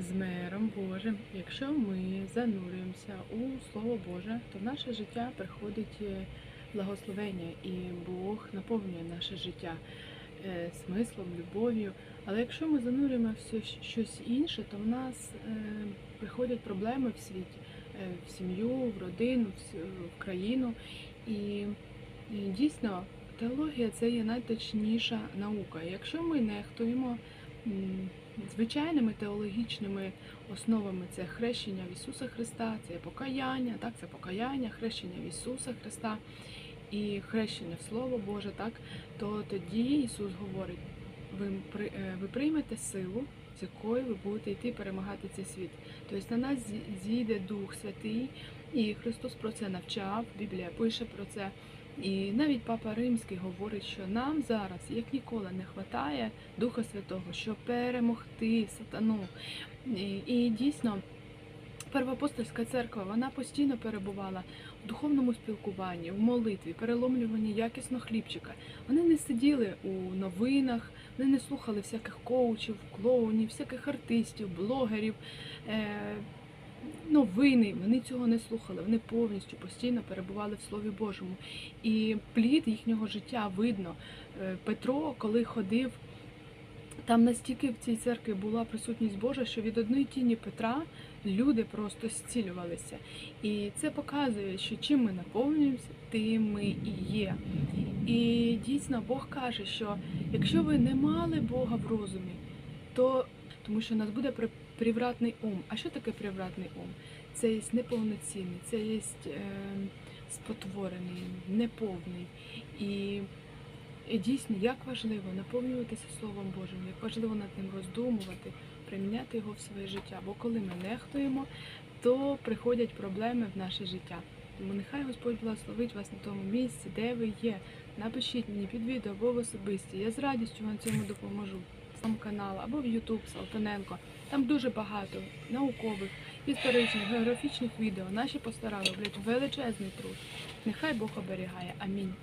з миром Божим. Якщо ми занурюємося у Слово Боже, то в наше життя приходить е, благословення, і Бог наповнює наше життя е, смислом, любов'ю. Але якщо ми занурюємося в щось інше, то в нас е, приходять проблеми в світі, в сім'ю, в родину, в країну. І, дійсно теологія це є найточніша наука. Якщо ми нехтуємо звичайними теологічними основами це хрещення в Ісуса Христа, це покаяння, так, це покаяння, хрещення в Ісуса Христа і хрещення в Слово Боже, так, то тоді Ісус говорить, ви, е, ви приймете силу, з якою ви будете йти перемагати цей світ. Тобто на нас зійде Дух Святий, і Христос про це навчав, Біблія пише про це. І навіть Папа Римський говорить, що нам зараз, як ніколи, не вистачає Духа Святого, щоб перемогти сатану. І, і дійсно, Первоапостольська церква вона постійно перебувала в духовному спілкуванні, в молитві, переломлюванні якісно хлібчика. Вони не сиділи у новинах, вони не слухали всяких коучів, клоунів, всяких артистів, блогерів. Новини, вони цього не слухали, вони повністю постійно перебували в Слові Божому. І плід їхнього життя видно. Е, Петро, коли ходив, там настільки в цій церкві була присутність Божа, що від одної тіні Петра люди просто зцілювалися. І це показує, що чим ми наповнюємося, тим ми і є. І дійсно Бог каже, що якщо ви не мали Бога в розумі, то тому що у нас буде при- привратний ум. А що таке привратний ум? Це є неповноцінний, це є е, спотворений, неповний. І і дійсно, як важливо наповнюватися Словом Божим, як важливо над ним роздумувати, приміняти його в своє життя. Бо коли ми нехтуємо, то приходять проблеми в наше життя. Тому нехай Господь благословить вас на тому місці, де ви є. Напишіть мені під відео або в особисті. Я з радістю вам цьому допоможу. Сам канал або в YouTube Салтаненко. Там дуже багато наукових, історичних, географічних відео. Наші пастора роблять величезний труд. Нехай Бог оберігає. Амінь.